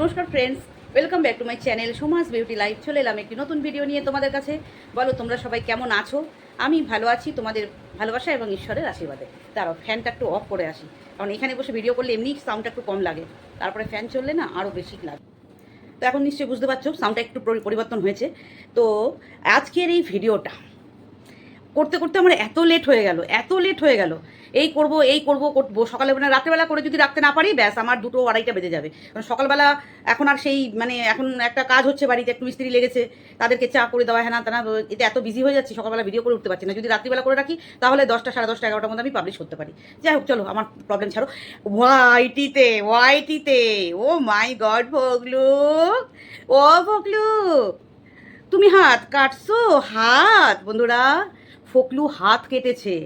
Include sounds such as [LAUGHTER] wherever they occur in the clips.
নমস্কার friends welcome back to my channel Soma's beauty life চলে এলাম একটি নতুন ভিডিও নিয়ে তোমাদের কাছে। বলো, তোমরা সবাই কেমন আছো? আমি ভালো আছি, তোমাদের ভালোবাসা এবং ঈশ্বরের আশীর্বাদে। তারও ফ্যানটা একটু অফ করে আসি। কারণ এখানে বসে ভিডিও করলে এমনি সাউন্ডটা একটু কম লাগে। তারপরে ফ্যান চললে না আরও বেশি লাগে। তো এখন নিশ্চয়ই বুঝতে পারছ সাউন্ডটা একটু পরিবর্তন হয়েছে। তো আজকের এই ভিডিওটা করতে করতে আমার এত লেট হয়ে গেল, এত লেট হয়ে গেল। এই করব এই করব করব সকালে মানে রাত্রেবেলা করে যদি রাখতে না পারি, ব্যাস আমার দুটো আড়াইটা বেজে যাবে। কারণ সকালবেলা এখন আর সেই মানে এখন একটা কাজ হচ্ছে বাড়িতে, একটু মিস্ত্রি লেগেছে, তাদেরকে চা করে দেওয়া হ্যাঁ না এটা এত বিজি হয়ে যাচ্ছি, সকালবেলা ভিডিও করে উঠতে পারছি না। যদি রাত্রিবেলা করে রাখি, তাহলে দশটা, সাড়ে দশটা, এগারোটার মধ্যে আমি পাবলিশ করতে পারি। যাই হোক, চলো, আমার প্রবলেম ছাড়ো। ওয়াইটিতে ওয়াইটিতে ও মাই গড ভগলু, ও ভগলু, তুমি হাত কাটছো, হাত, বন্ধুরা ফকলু হাত কেটেছে।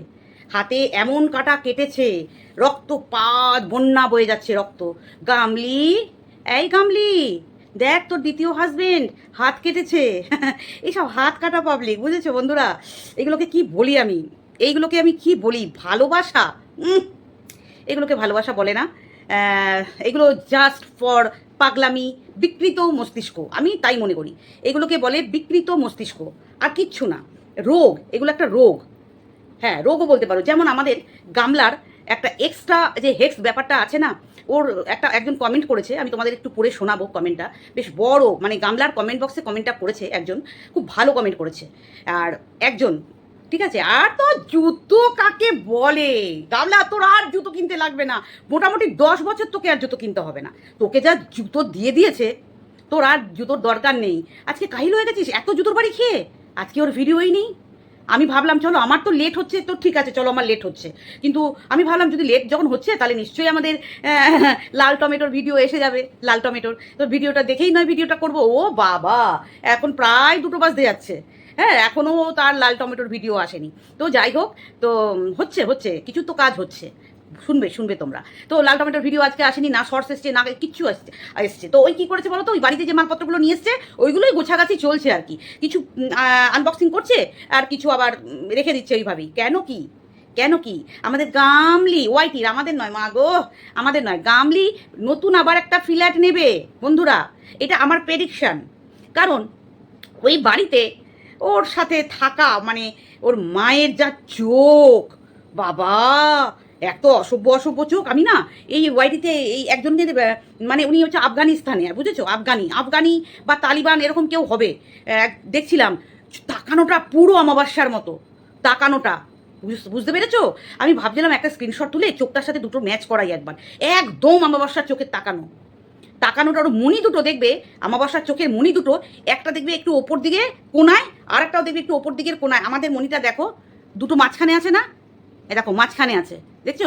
হাতে এমন কাটা কেটেছে রক্ত রক্তপাত, বন্যা বয়ে যাচ্ছে রক্ত। গামলি, এই গামলি, দেখ তোর দ্বিতীয় হাজবেন্ড হাত কেটেছে। [LAUGHS] এইসব হাত কাটা পাবলিক বুঝেছ বন্ধুরা? এগুলোকে কি বলি আমি? এইগুলোকে আমি কি বলি? ভালোবাসা? এগুলোকে ভালোবাসা বলে না। এগুলো জাস্ট ফর পাগলামি, বিকৃত মস্তিষ্ক, আমি তাই মনে করি। এগুলোকে বলে বিকৃত মস্তিষ্ক, আর কিচ্ছু না। রোগ, এগুলো একটা রোগ। হ্যাঁ রোগও বলতে পারো। যেমন আমাদের গামলার একটা এক্সট্রা যে হেক্স ব্যাপারটা আছে না, ওর একটা একজন কমেন্ট করেছে, আমি তোমাদের একটু পড়ে শোনাবো কমেন্টটা বেশ বড় মানে গামলার কমেন্ট বক্সে কমেন্টটা করেছে একজন, খুব ভালো কমেন্ট করেছে। আর একজন, ঠিক আছে? আর তো জুতো কাকে বলে? গামলা, তোর আর জুতো কিনতে লাগবে না। মোটামুটি দশ বছর তোকে আর জুতো কিনতে হবে না। তোকে যা জুতো দিয়ে দিয়েছে, তোর আর জুতোর দরকার নেই। আজকে কাহিল হয়ে গেছিস? এত জুতোর বাড়ি খেয়ে? আজকে ওর ভিডিওই নেই। আমি ভাবলাম, চলো, আমার তো লেট হচ্ছে, তো ঠিক আছে, চলো, আমার লেট হচ্ছে। কিন্তু আমি ভাবলাম, যদি লেট যখন হচ্ছে, তাহলে নিশ্চয়ই আমাদের লাল টমেটোর ভিডিও এসে যাবে, লাল টমেটোর। তো ভিডিওটা দেখেই নয় ভিডিওটা করব। ও বাবা! এখন প্রায় দুটো বাজতে যাচ্ছে। হ্যাঁ এখনও তার লাল টমেটোর ভিডিও আসেনি। তো যাই হোক, তো হচ্ছে হচ্ছে, কিছু তো কাজ হচ্ছে। শুনবে শুনবে তোমরা। তো লাল টমেটোর ভিডিও আজকে আসেনি, না শর্টস এসছে, না কিচ্ছু আসছে এসছে। তো ওই কী করেছে বলো তো ওই বাড়িতে যে মালপত্রগুলো নিয়ে এসছে, ওইগুলোই গোছাগাছি চলছে আর কি। কিছু আনবক্সিং করছে, আর কিছু আবার রেখে দিচ্ছে ওইভাবেই কেন কি? কেন কি? আমাদের গামলি ওয়াইটির আমাদের নয়, মা গো। আমাদের নয়। গামলি নতুন আবার একটা ফ্ল্যাট নেবে, বন্ধুরা। এটা আমার প্রেডিকশন কারণ ওই বাড়িতে ওর সাথে থাকা মানে ওর মায়ের যা চোখ, বাবা! এত অসভ্য অসভ্য চোখ আমি না এই ওয়াইটিতে এই একজনকে আহ, মানে উনি হচ্ছে আফগানিস্তানে বুঝেছ? আফগানি আফগানি বা তালিবান এরকম কেউ হবে। দেখছিলাম তাকানোটা পুরো অমাবস্যার মতো তাকানোটা। বুঝ- বুঝতে পেরেছ? আমি ভাবছিলাম একটা স্ক্রিনশট তুলে চোখটার সাথে দুটো ম্যাচ করাই একবার। একদম অমাবস্যার চোখের তাকানো। তাকানোটা ওর মনি দুটো দেখবে আমাবাসার চোখের মনি দুটো একটা দেখবে একটু ওপর দিকে কোনায় আর একটাও দেখবে একটু ওপর দিকের কোনায়। আমাদের মনিটা দেখো দুটো মাঝখানে আছে না? এ দেখো মাঝখানে আছে। দেখছ?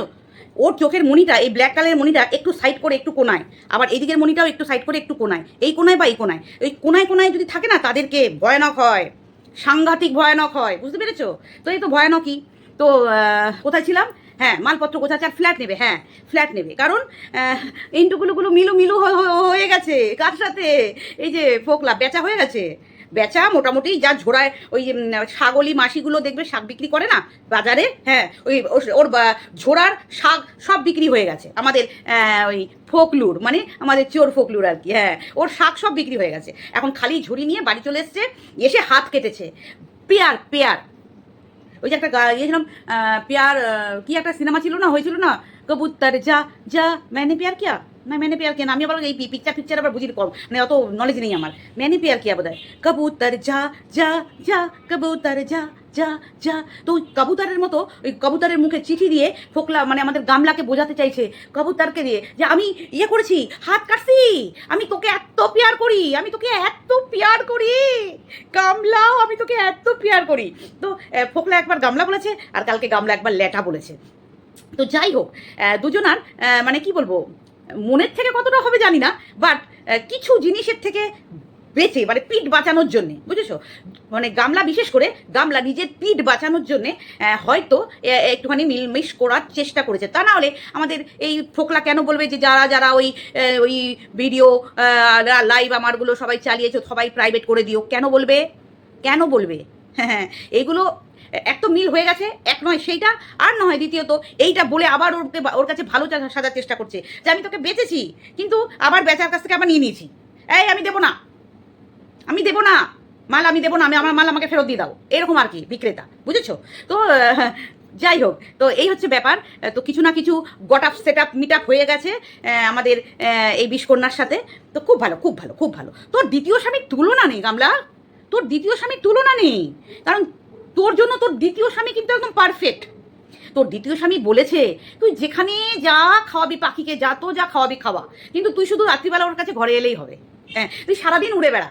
ওর চোখের মনিটা এই ব্ল্যাক কালারের মনিটা একটু সাইড করে একটু কোনায়। আবার এদিকের মনিটাও একটু সাইড করে একটু কোনায়। এই কোনায় বা এই কোনায়? ওই কোনায় কোনায় যদি থাকে না, তাদেরকে ভয়ানক হয়। সাংঘাতিক ভয়ানক হয়। বুঝতে পেরেছ? তো এই তো ভয়ানকই। তো কোথায় ছিলাম? হ্যাঁ মালপত্র গোছাচ্ছে আর ফ্ল্যাট নেবে। হ্যাঁ ফ্ল্যাট নেবে। কারণ ইন্টুগুলোগুলো মিলু মিলু হয়ে গেছে। কার সাথে? এই যে ফোকলা, বেচা হয়ে গেছে। বেচা, মোটামুটি যা ঝোড়ায় ওই ছাগলি মাসিগুলো দেখবে শাক বিক্রি করে না বাজারে? হ্যাঁ ওই, ওর- ঝোড়ার শাক সব বিক্রি হয়ে গেছে। আমাদের ওই ফোকলুর মানে আমাদের চোর ফোকলুর আর কি হ্যাঁ ওর শাক সব বিক্রি হয়ে গেছে। এখন খালি ঝুড়ি নিয়ে বাড়ি চলে এসছে, এসে হাত কেটেছে। পেয়ার পেয়ার। ওই যে একটা গা- ইয়েছিলাম প্যার কি একটা সিনেমা ছিল না, হয়েছিল না? কবুতর যা যা, ম্যানে পেয়ার কিয়া? না ম্যানে প্যার না আমি আবার এই পিকচার পিকচার আবার বুঝি কম মানে অত নলেজ নেই আমার ম্যানে প্যার কিয়া বোধ হয় কবুতর যা যা যা কবুতর যা যা যা তো কবুতরের মতো ওই কবুতরের মুখে চিঠি দিয়ে ফোকলা মানে আমাদের গামলাকে বোঝাতে চাইছে কবুতরকে দিয়ে যে আমি ইয়ে করেছি হাত কাটছি আমি তোকে এত পেয়ার করি আমি তোকে এত পেয়ার করি, গামলাও আমি তোকে এত পেয়ার করি। তো ফোকলা একবার গামলা বলেছে, আর কালকে গামলা একবার ল্যাটা বলেছে। তো যাই হোক দুজনার মানে কি বলব মনের থেকে কতটা হবে জানি না বাট কিছু জিনিসের থেকে বেঁচে মানে পিঠ বাঁচানোর জন্যে, বুঝেছ? মানে গামলা বিশেষ করে, গামলা নিজের পিঠ বাঁচানোর জন্যে হয়তো একটুখানি মিলমিশ করার চেষ্টা করেছে। তা না হলে আমাদের এই ফোকলা কেন বলবে যে যারা যারা ওই ওই ভিডিও লাইভ আমারগুলো সবাই চালিয়েছো, সবাই প্রাইভেট করে দিও, কেন বলবে? কেন বলবে? হ্যাঁ এগুলো এক তো মিল হয়ে গেছে, এক নয় সেইটা, আর নয় দ্বিতীয়ত, এইটা বলে আবার ওরকে ওর কাছে ভালো সাজার চেষ্টা করছে যে আমি তোকে বেচেছি, কিন্তু আবার বেচার কাছ থেকে আবার নিয়ে নিয়েছি। এই, আমি দেবো না। আমি দেবো না। মাল আমি দেবো না, আমি আমার মাল আমাকে ফেরত দিয়ে দাও। এরকম আর কি, বিক্রেতা, বুঝেছ? তো যাই হোক, তো এই হচ্ছে ব্যাপার। তো কিছু না কিছু got up set up meet up হয়ে গেছে আমাদের এই বিষকন্যার সাথে। তো খুব ভালো খুব ভালো খুব ভালো। তোর দ্বিতীয় স্বামীর তুলনা নেই, গামলা। তোর দ্বিতীয় স্বামীর তুলনা নেই। কারণ তোর জন্য তোর দ্বিতীয় স্বামী কিন্তু একদম পারফেক্ট তোর দ্বিতীয় স্বামী বলেছে, তুই যেখানে যা খাওয়াবি পাখিকে, যা তো যা খাওয়াবি খাওয়া। কিন্তু তুই শুধু রাত্রিবেলা ওর কাছে ঘরে এলেই হবে। হ্যাঁ তুই সারাদিন উড়ে বেড়া।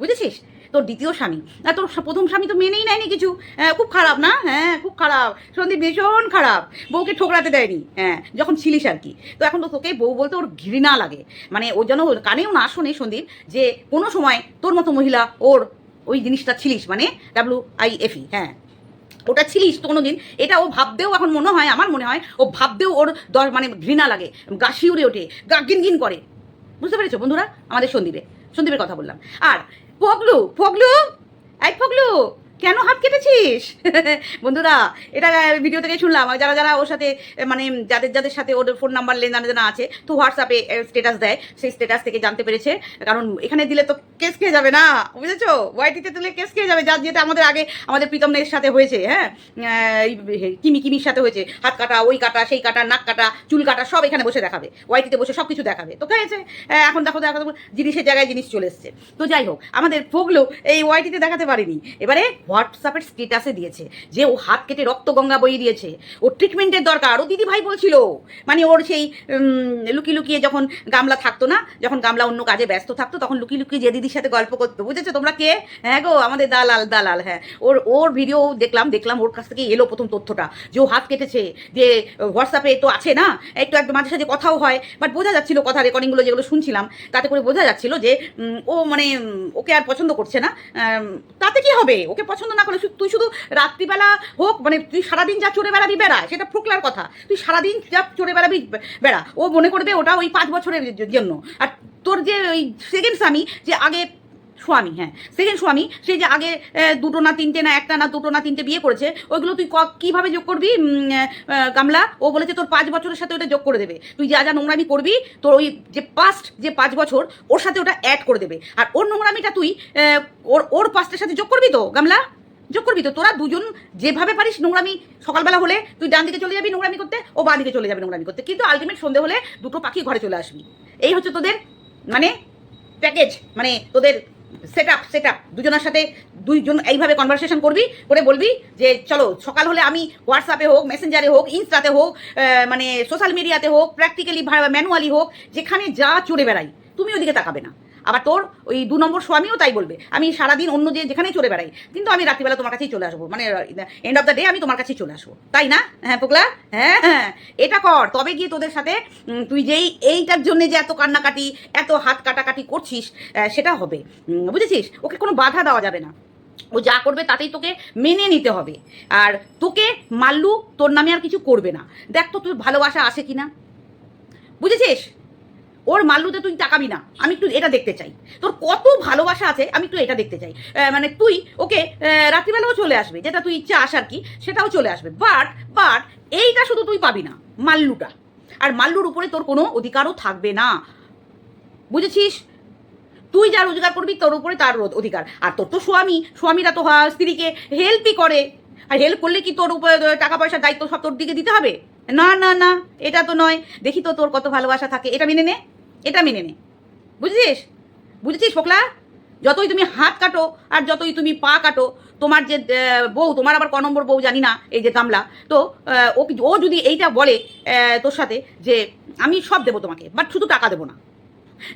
বুঝেছিস? তোর দ্বিতীয় স্বামী। আর তোর প্রথম স্বামী তো মেনেই নেয়নি কিছু। হ্যাঁ খুব খারাপ না? হ্যাঁ খুব খারাপ। সন্দীপ ভীষণ খারাপ। বউকে ঠোকরাতে দেয়নি। হ্যাঁ যখন ছিলিস আর কি। তো এখন তো তোকে বউ বলতে ওর ঘৃণা লাগে। মানে ও যেন কানেও না শোনে সন্দীপ যে কোনো সময় তোর মতো মহিলা ওর ওই জিনিসটা ছিলিস মানে ডাব্লু আই এফ ই হ্যাঁ। ওটা ছিলিস তো কোনোদিন, এটা ও ভাবতেও এখন মনে হয়, আমার মনে হয়, ও ভাবতেও ওর দশ মানে ঘৃণা লাগে গা উড়ে ওঠে, গা গিন গিন করে। বুঝতে পেরেছ বন্ধুরা? আমাদের সন্দীপে সন্দীপের কথা বললাম। আর, ফগলু ফগলু, এই ফগলু কেন হাত কেটেছিস? [LAUGHS] বন্ধুরা এটা ভিডিও থেকে শুনলাম। যারা যারা ওর সাথে মানে যাদের যাদের সাথে ওর ফোন নাম্বার লেনদেন জানা আছে তো হোয়াটসঅ্যাপে স্টেটাস দেয়। সেই স্টেটাস থেকে জানতে পেরেছে। কারণ এখানে দিলে তো কেস খেয়ে যাবে না। বুঝেছ? ওয়াইটিতে তুলে কেস খেয়ে যাবে। যার যেটা আমাদের আগে আমাদের প্রীতমের সাথে হয়েছে হ্যাঁ? কিমি কিমির সাথে হয়েছে। হাত কাটা ওই কাটা সেই কাটা নাক কাটা চুল কাটা সব এখানে বসে দেখাবে। ওয়াইটিতে বসে সব কিছু দেখাবে। তো খেয়েছে। এখন দেখো দেখো, জিনিসের জায়গায় জিনিস চলে এসছে। তো যাই হোক আমাদের ফোগলো এই ওয়াইটিতে দেখাতে পারিনি। এবারে হোয়াটসঅ্যাপের স্টেটাসে দিয়েছে যে ও হাত কেটে রক্ত গঙ্গা বইয়ে দিয়েছে। ওর ট্রিটমেন্টের দরকার। ও দিদি ভাই বলছিল। মানে ওর সেই উম, লুকিয়ে যখন গামলা থাকতো না যখন গামলা অন্য কাজে ব্যস্ত থাকতো তখন লুকিয়ে লুকিয়ে যে দিদির সাথে গল্প করতো। বুঝেছ তোমরা কে? হ্যাঁ গো আমাদের দালাল দালাল হ্যাঁ। ওর ওর ভিডিও দেখলাম দেখলাম ওর কাছ থেকে এলো প্রথম তথ্যটা। যে ও হাত কেটেছে যে হোয়াটসঅ্যাপে তো আছে না একটু একটু মাঝে সাঝে কথাও হয় বাট বোঝা যাচ্ছিল কথা রেকর্ডিংগুলো যেগুলো শুনছিলাম তাতে করে বোঝা যাচ্ছিল যে ও মানে ওকে আর পছন্দ করছে না। তাতে কি হবে? ওকে পছন্দ না করলে তুই শুধু রাত্রিবেলা হোক মানে তুই সারাদিন যা চড়ে বেড়াবি, বেড়া, সেটা ফুকলার কথা। তুই সারাদিন যা চড়ে বেড়াবি, বেড়া। ও মনে করবে ওটা ওই পাঁচ বছরের জন্য। আর তোর যে ওই সেকেন্ড স্বামী, যে আগে স্বামী হ্যাঁ। সেকেন্ড স্বামী, সে যে আগে দুটো না তিনটে না, একটা না দুটো না তিনটে বিয়ে করেছে, ওইগুলো তুই কীভাবে যোগ করবি? গামলা? ও বলেছে, তোর পাঁচ বছরের সাথে ওটা যোগ করে দেবে। তুই যা যা নোংরামি করবি, তোর ওই যে পাস্ট যে পাঁচ বছর, ওর সাথে ওটা অ্যাড করে দেবে। আর ওর নোংরামিটা তুই ওর ওর পাস্টের সাথে যোগ করবি তো, গামলা? যোগ করবি তো? তোরা দুজন যেভাবে পারিস নোংরামি, সকালবেলা হলে তুই ডান দিকে চলে যাবি নোংরামি করতে, ও বাঁ দিকে চলে যাবে নোংরামি করতে। কিন্তু আলটিমেট সন্ধে হলে দুটো পাখি ঘরে চলে আসবি। এই হচ্ছে তোদের মানে প্যাকেজ মানে তোদের সেট আপ সেট আপ দুজনের সাথে দুইজন এইভাবে কনভারসেশন করবি, করে বলবি যে, চলো, সকাল হলে আমি হোয়াটসঅ্যাপে হোক মেসেঞ্জারে হোক ইনস্টাতে হোক মানে সোশ্যাল মিডিয়াতে হোক প্র্যাকটিক্যালি ম্যানুয়ালি হোক, যেখানে যা চড়ে বেড়াই, তুমি ওদিকে তাকাবে না। আবার তোর ওই দু নম্বর স্বামীও তাই বলবে। আমি সারাদিন অন্য যে যেখানেই চলে বেড়াই, কিন্তু আমি রাত্রিবেলা তোমার কাছেই চলে আসব। মানে এন্ড অফ দ্য ডে আমি তোমার কাছেই চলে আসব। তাই না? হ্যাঁ পোকলা হ্যাঁ হ্যাঁ। এটা কর, তবে গিয়ে তোদের সাথে তুই যেই, এইটার জন্য যে এত কান্নাকাটি, এত হাত কাটাকাটি করছিস সেটা হবে। বুঝেছিস? ওকে কোনো বাধা দেওয়া যাবে না। ও যা করবে তাতেই তোকে মেনে নিতে হবে। আর তোকে মাল্লু তোর নামে আর কিছু করবে না। দেখ তো তোর ভালোবাসা আসে কিনা। বুঝেছিস? ওর মাল্লুতে তুই তাকাবি না। আমি একটু এটা দেখতে চাই। তোর কত ভালোবাসা আছে, আমি একটু এটা দেখতে চাই। মানে তুই, ওকে রাত্রিবেলাও চলে আসবে, যেটা তুই চাস আর কি, সেটাও চলে আসবে। বাট বাট এইটা শুধু তুই পাবি না, মাল্লুটা। আর মাল্লুর উপরে তোর কোনো অধিকারও থাকবে না। বুঝেছিস? তুই যা রোজগার করবি, তোর উপরে তার অধিকার। আর তোর তো স্বামী, স্বামীরা তো স্ত্রীকে হেল্পই করে। আর হেল্প করলে কি তোর উপরে টাকা পয়সার দায়িত্ব সব তোর দিকে দিতে হবে? না না না, এটা তো নয়। দেখি তো তোর কত ভালোবাসা থাকে, এটা মেনে নে। এটা মেনে নে। বুঝেছিস? বুঝেছিস ফোকলা? যতই তুমি হাত কাটো আর যতই তুমি পা কাটো, তোমার যে বউ, তোমার আবার ক নম্বর বউ জানি না, এই যে গামলা তো ও ও যদি এইটা বলে তোর সাথে যে আমি সব দেবো তোমাকে বাট শুধু টাকা দেবো না।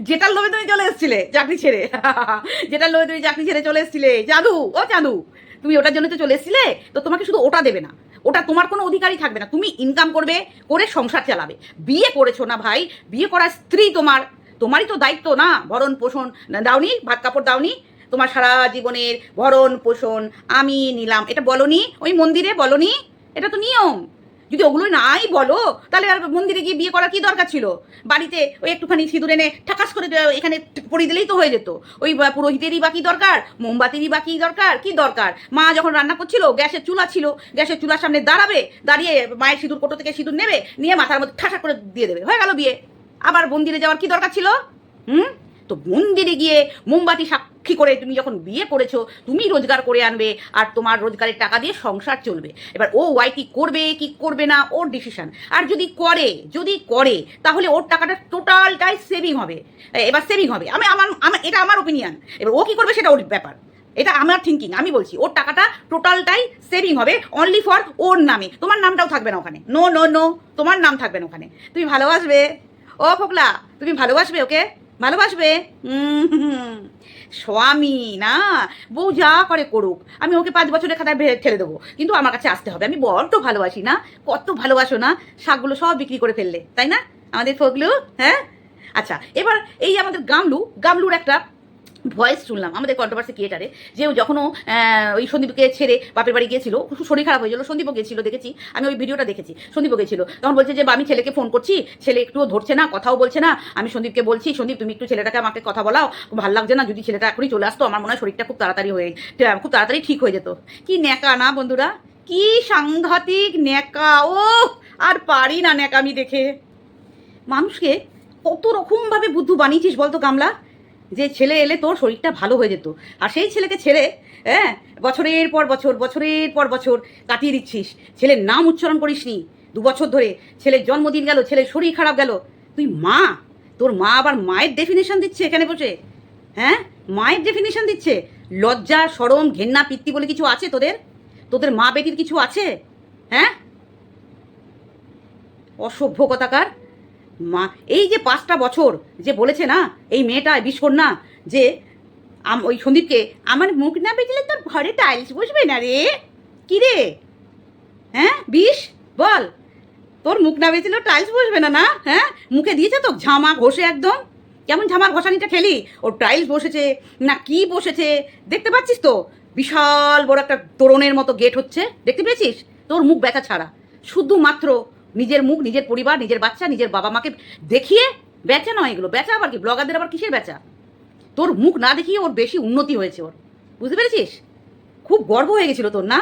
যেটার লোভে তুমি চলে এসেছিলে, চাকরি ছেড়ে। [LAUGHS] যেটার লোভে তুমি চাকরি ছেড়ে চলে এসেছিলে, জাদু, ও জাদু। তুমি ওটার জন্য তো চলে এসেছিলে, তো তোমাকে শুধু ওটা দেবে না। ওটা তোমার কোনো অধিকারই থাকবে না। তুমি ইনকাম করবে, করে সংসার চালাবে। বিয়ে করেছ না ভাই, বিয়ে করার স্ত্রী তোমার। তোমারই তো দায়িত্ব না, ভরণ পোষণ দাওনি, ভাত কাপড় দাওনি, তোমার সারা জীবনের ভরণ পোষণ আমি নিলাম। এটা বলনি, ওই মন্দিরে বলনি, এটা তো নিয়ম। যদি ওগুলো নাই বলো, তাহলে আর মন্দিরে গিয়ে বিয়ে করার কি দরকার ছিল? বাড়িতে ওই একটুখানি সিঁদুর এনে ঠাকাস করে এখানে পরিয়ে দিলেই তো হয়ে যেত। ওই পুরোহিতেরই বা কি দরকার? মোমবাতিরই বা কি দরকার? কি দরকার? মা যখন রান্না করছিল, গ্যাসের চুলা ছিল, গ্যাসের চুলার সামনে দাঁড়াবে, দাঁড়িয়ে মায়ের সিঁদুর কোটো থেকে সিঁদুর নেবে, নিয়ে মাথার মধ্যে ঠাসা করে দিয়ে দেবে। হয়ে গেল বিয়ে। আবার মন্দিরে যাওয়ার কি দরকার ছিল? হুম? তো মন্দিরে গিয়ে মোমবাতি সাক্ষী করে তুমি যখন বিয়ে করেছ, তুমি রোজগার করে আনবে আর তোমার রোজগারের টাকা দিয়ে সংসার চলবে। এবার ও ওয়াই কি করবে কি করবে না, ওর ডিসিশন আর যদি করে যদি করে, তাহলে ওর টাকাটা টোটালটাই সেভিং হবে। এবার সেভিং হবে। আমি, আমার আমার, এটা আমার ওপিনিয়ন এবার ও কি করবে সেটা ওর ব্যাপার। এটা আমার থিঙ্কিং আমি বলছি, ওর টাকাটা টোটালটাই সেভিং হবে অনলি ফর ওর নামে। তোমার নামটাও থাকবে না ওখানে। নো নো নো তোমার নাম থাকবে না ওখানে। তুমি ভালোবাসবে? ও ফোকলা, তুমি ভালোবাসবে ওকে? ভালোবাসবে? স্বামী, না, বউ যা করে করুক, আমি ওকে পাঁচ বছরের খাতায় ঠেলে দেবো। কিন্তু আমার কাছে আসতে হবে, আমি বড্ড ভালোবাসি, না? কত ভালোবাসো, না? শাকগুলো সব বিক্রি করে ফেললে, তাই না? আমাদের ফগলু হ্যাঁ? আচ্ছা এবার এই আমাদের গামলু, গামলুর একটা ভয়েস শুনলাম আমাদের কন্ট্রোভার্সি ক্রিয়েটারে যে ও যখন ও, আহ, ওই সন্দীপকে ছেড়ে বাপের বাড়ি গিয়েছিল খুব শরীর খারাপ হয়েছিল সন্দীপও গিয়েছিল দেখেছি আমি ওই ভিডিওটা দেখেছি সন্দীপও গিয়েছিল তখন বলছে যে আমি ছেলেকে ফোন করছি ছেলে একটুও ধরছে না কথাও বলছে না আমি সন্দীপকে বলছি সন্দীপ তুমি একটু ছেলেটাকে আমাকে কথা বলাও ভালো লাগছে না যদি ছেলেটা এখনই চলে আসতো আমার মনে হয় শরীরটা খুব তাড়াতাড়ি হয়ে খুব তাড়াতাড়ি ঠিক হয়ে যেত। কি ন্যাকা না বন্ধুরা? কি সাংঘাতিক ন্যাকা ও আর পারি না ন্যাকামি দেখে। মানুষকে কত রকমভাবে বুদ্ধু বানিয়েছিস বলতো গামলা? যে ছেলে এলে তোর শরীরটা ভালো হয়ে যেত। আর সেই ছেলেকে ছেড়ে হ্যাঁ বছরের পর বছর, বছরের পর বছর কাটিয়ে দিচ্ছিস। ছেলের নাম উচ্চারণ করিসনি। দু বছর ধরে ছেলের জন্মদিন গেল, ছেলের শরীর খারাপ গেল। তুই মা? তোর মা আবার মায়ের ডেফিনেশন দিচ্ছে এখানে বসে। হ্যাঁ মায়ের ডেফিনেশন দিচ্ছে। লজ্জা, সরম, ঘেন্না, পিত্তি বলে কিছু আছে তোদের? তোদের মা বেটির কিছু আছে? হ্যাঁ? অসভ্য কথাকার মা, এই যে পাঁচটা বছর যে বলেছে না, এই মেয়েটা বিস্কন্যা যে ওই সন্দীপকে, আমার মুখ না বেঁচলে তোর ঘরে টাইলস বসবে না রে? কি রে? হ্যাঁ বিষ? বল। তোর মুখ না বেঁচলেও টাইলস বসবে না না? হ্যাঁ? মুখে দিয়েছে তো ঝামা ঘষে একদম। কেমন ঝামার ঘষানিটা খেলি? ওর টাইলস বসেছে, না কি বসেছে? দেখতে পাচ্ছিস তো? বিশাল বড় একটা তোরণের মতো গেট হচ্ছে। দেখতে পেয়েছিস? তোর মুখ ব্যথা ছাড়া। শুধুমাত্র নিজের মুখ, নিজের পরিবার, নিজের বাচ্চা, নিজের বাবা মাকে দেখিয়ে বেচা নয় এগুলো। বেচা আবার কি? ব্লগারদের আবার কিসের বেচা? তোর মুখ না দেখিয়ে ওর বেশি উন্নতি হয়েছে ওর। বুঝতে পেরেছিস? খুব গর্ব হয়ে গেছিল তোর, না?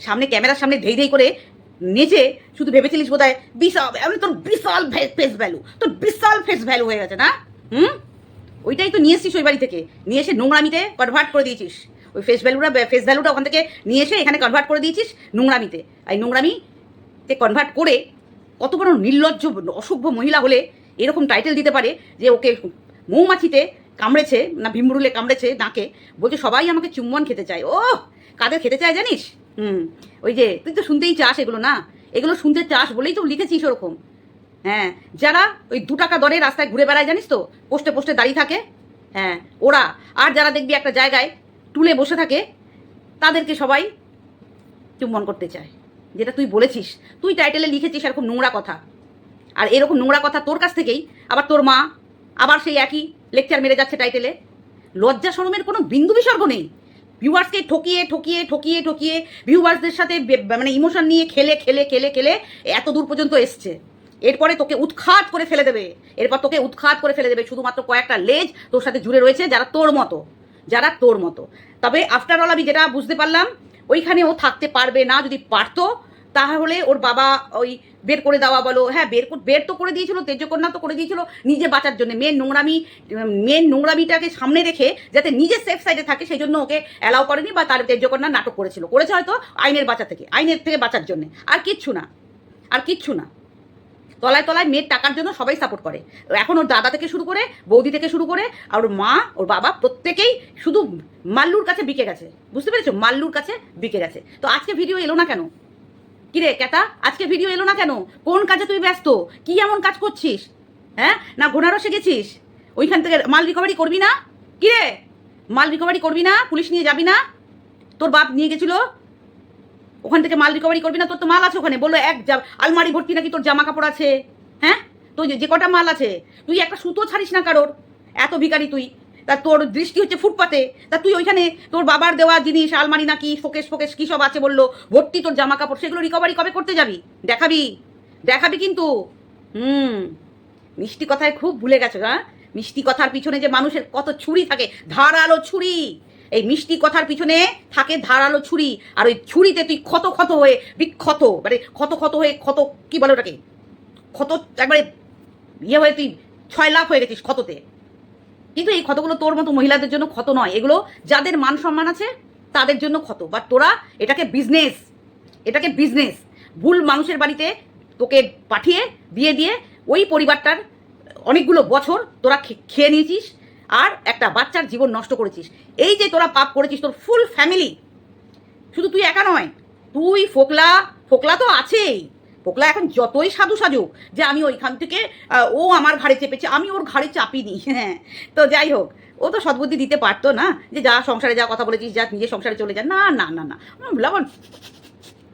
সামনে ক্যামেরার সামনে ধেই ধেই করে নেচে শুধু ভেবেছিলিস বোধ হয় বিশাল আমি তোর বিশাল ফেস ভ্যালু তোর বিশাল ফেস ভ্যালু হয়ে গেছে, না? হুম? ওইটাই তো নিয়ে এসছিস ওই বাড়ি থেকে। নিয়ে এসে নোংরামিতে কনভার্ট করে দিয়েছিস। ওই ফেস ভ্যালুটা ফেস ভ্যালুটা ওখান থেকে নিয়ে এসে এখানে কনভার্ট করে দিয়েছিস নোংরামিতে। আর নোংরামিতে কনভার্ট করে কত বড় নির্লজ্জ, অসভ্য মহিলা হলে এরকম টাইটেল দিতে পারে যে ওকে মৌমাছিতে কামড়েছে, না ভীমরুলে কামড়েছে নাকে, বলছে সবাই আমাকে চুম্বন খেতে চায়। ও কাদের খেতে চায় জানিস? হুম, ওই যে তুই তো শুনতেই চাস এগুলো না? এগুলো শুনতে চাস বলেই তো লিখেছিস ওরকম। হ্যাঁ যারা ওই দু টাকা দরে রাস্তায় ঘুরে বেড়ায় জানিস তো, পোস্টে পোস্টে দাঁড়িয়ে থাকে হ্যাঁ ওরা, আর যারা দেখবি একটা জায়গায় টুলে বসে থাকে, তাদেরকে সবাই চুম্বন করতে চায়। যেটা তুই বলেছিস। তুই টাইটেলে লিখেছিস এরকম নোংরা কথা। আর এরকম নোংরা কথা তোর কাছ থেকেই আবার তোর মা আবার সেই একই লেকচার মেরে যাচ্ছে টাইটেলে লজ্জা শরমের কোনো বিন্দু বিসর্গ নেই। ভিউয়ার্সকে ঠকিয়ে ঠকিয়ে ঠকিয়ে ঠকিয়ে ভিউয়ার্সদের সাথে মানে ইমোশন নিয়ে খেলে খেলে খেলে খেলে এত দূর পর্যন্ত এসছে। এরপরে তোকে উৎখাত করে ফেলে দেবে। এরপর তোকে উৎখাত করে ফেলে দেবে। শুধুমাত্র কয়েকটা লেজ তোর সাথে জুড়ে রয়েছে যারা তোর মতো, যারা তোর মতো। তবে আফটার অল আমি যেটা বুঝতে পারলাম ওইখানে ও থাকতে পারবে না, যদি পারতো, তাহলে ওর বাবা ওই বের করে দেওয়া বলো। হ্যাঁ বের বের তো করে দিয়েছিল, তেজকন্যা তো করে দিয়েছিল নিজে বাঁচার জন্য। মেন নোংরামি মেন নোংরামিটাকে সামনে রেখে যাতে নিজে সেফ সাইডে থাকে, সেই জন্য ওকে অ্যালাউ করেনি বা তার তেজকন্যা নাটক করেছিল। করেছে হয়তো আইনের বাঁচা থেকে, আইনের থেকে বাঁচার জন্য। আর কিচ্ছু না, আর কিচ্ছু না। তলায় তলায় মেয়ের টাকার জন্য সবাই সাপোর্ট করে। এখন ওর দাদা থেকে শুরু করে, বৌদি থেকে শুরু করে, আর ওর মা, ওর বাবা প্রত্যেকেই শুধু মাল্লুর কাছে বিকে গেছে। বুঝতে পেরেছ? মাল্লুর কাছে বিকে গেছে। তো আজকে ভিডিও এলো না কেন? কিরে কেতা আজকে ভিডিও এলো না কেন? কোন কাজে তুই ব্যস্ত? কি এমন কাজ করছিস? হ্যাঁ? না ঘোড়ারও শিখেছিস ওইখান থেকে মাল রিকভারি করবি না? কিরে? মাল রিকভারি করবি না? পুলিশ নিয়ে যাবি না? তোর বাপ নিয়ে গেছিল? ওখান থেকে মাল রিকভারি করবি না? তোর তো মাল আছে ওখানে। বলল, এক আলমারি ভর্তি নাকি তোর জামা কাপড় আছে? হ্যাঁ? তো যে কটা মাল আছে, তুই একটা সুতো ছাড়িস না কারোর? এত ভিখারি তুই। তা তোর দৃষ্টি হচ্ছে ফুটপাতে। তা তুই ওইখানে তোর বাবার দেওয়া জিনিস, আলমারি নাকি, শোকেশ, ফোকেশ, কী সব আছে? বলল, ভর্তি তোর জামা কাপড় সেগুলো রিকভারি কবে করতে যাবি? দেখাবি। দেখাবি কিন্তু। হুম। মিষ্টি কথায় খুব ভুলে গেছো হ্যাঁ? মিষ্টি কথার পিছনে যে মানুষের কত ছুরি থাকে, ধারালো ছুরি। এই মিষ্টি কথার পিছনে থাকে ধারালো ছুরি, আর ওই ছুরিতে তুই ক্ষত ক্ষত হয়ে বিক্ষত মানে ক্ষত ক্ষত হয়ে ক্ষত, কি বলে ওটাকে? ক্ষত একবারে ইয়ে হয়ে তুই ছয় লাখ হয়ে গেছিস ক্ষততে। কিন্তু এই ক্ষতগুলো তোর মতো মহিলাদের জন্য ক্ষত নয়। এগুলো যাদের মান সম্মান আছে, তাদের জন্য ক্ষত। বাট তোরা এটাকে বিজনেস এটাকে বিজনেস ভুল মানুষের বাড়িতে তোকে পাঠিয়ে বিয়ে দিয়ে ওই পরিবারটার অনেকগুলো বছর তোরা খেয়ে নিয়েছিস আর একটা বাচ্চার জীবন নষ্ট করেছিস। এই যে তোরা পাপ করেছিস তোর ফুল ফ্যামিলি শুধু তুই একা নয় তুই ফোকলা ফোকলা তো আছেই। ফোকলা এখন যতই সাধু সাজুক যে আমি ওইখান থেকে ও আমার ঘাড়ে চেপেছে আমি ওর ঘাড়ে চাপিনি। হ্যাঁ তো যাই হোক ও তো সদ্বুদ্ধি দিতে পারতো না যে যা সংসারে যা কথা বলেছিস যা নিজের সংসারে চলে যা। না না না না। উম,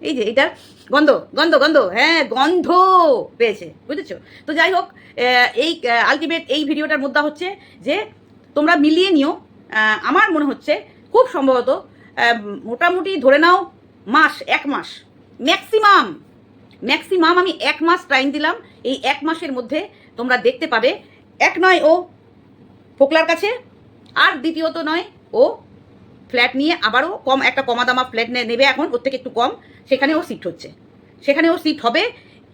এই যে এইটার গন্ধ গন্ধ গন্ধ হ্যাঁ গন্ধ পেয়েছে, বুঝেছ? তো যাই হোক এই আলটিমেট এই ভিডিওটার মুদ্রা হচ্ছে যে তোমরা মিলিয়ে নিও আমার মনে হচ্ছে খুব সম্ভবত মোটামুটি ধরে নাও মাস, এক মাস ম্যাক্সিমাম ম্যাক্সিমাম আমি এক মাস টাইম দিলাম, এই এক মাসের মধ্যে তোমরা দেখতে পাবে, এক নয় ও ফোকলার কাছে, আর দ্বিতীয়ত নয় ও ফ্ল্যাট নিয়ে আবারও কম, একটা কমা দামা ফ্ল্যাট নেবে এখন, ওর থেকে একটু কম, সেখানে ও শিফট হচ্ছে। সেখানে ও শিফট হবে।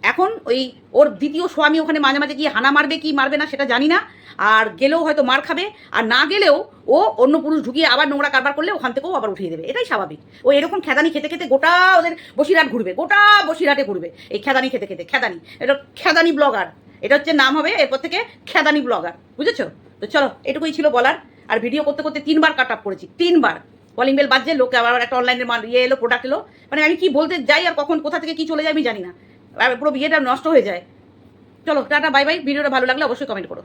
এখন ওই ওর দ্বিতীয় স্বামী ওখানে মাঝে মাঝে গিয়ে হানা মারবে কি মারবে না সেটা জানি না। আর গেলেও হয়তো মার খাবে। আর না গেলেও ও অন্য পুরুষ ঢুকিয়ে আবার নোংরা কারবার করলে ওখান থেকেও আবার উঠিয়ে দেবে। এটাই স্বাভাবিক। ও এরকম খেদানি খেতে খেতে গোটা ওদের বসিরহাট ঘুরবে। গোটা বসিরহাটে ঘুরবে। এই খেদানি খেতে খেতে। খেদানি। এটা খেদানি ব্লগার। এটা হচ্ছে নাম হবে এরপর থেকে খেদানি ব্লগার। বুঝেছ? তো চলো, এটুকুই ছিল বলার। আর ভিডিও করতে করতে তিনবার কাট আপ করেছি। তিনবার। কলিং বেল বাজছে, লোক আবার একটা অনলাইনের মাল ইয়ে এলো প্রোডাক্ট এলো। মানে আমি কি বলতে যাই আর কখন কোথা থেকে কি চলে যায় আমি জানি না। আর পুরো বিয়েটা নষ্ট হয়ে যায়। চলো, টাটা বাই বাই ভিডিওটা ভালো লাগলে অবশ্যই কমেন্ট করো।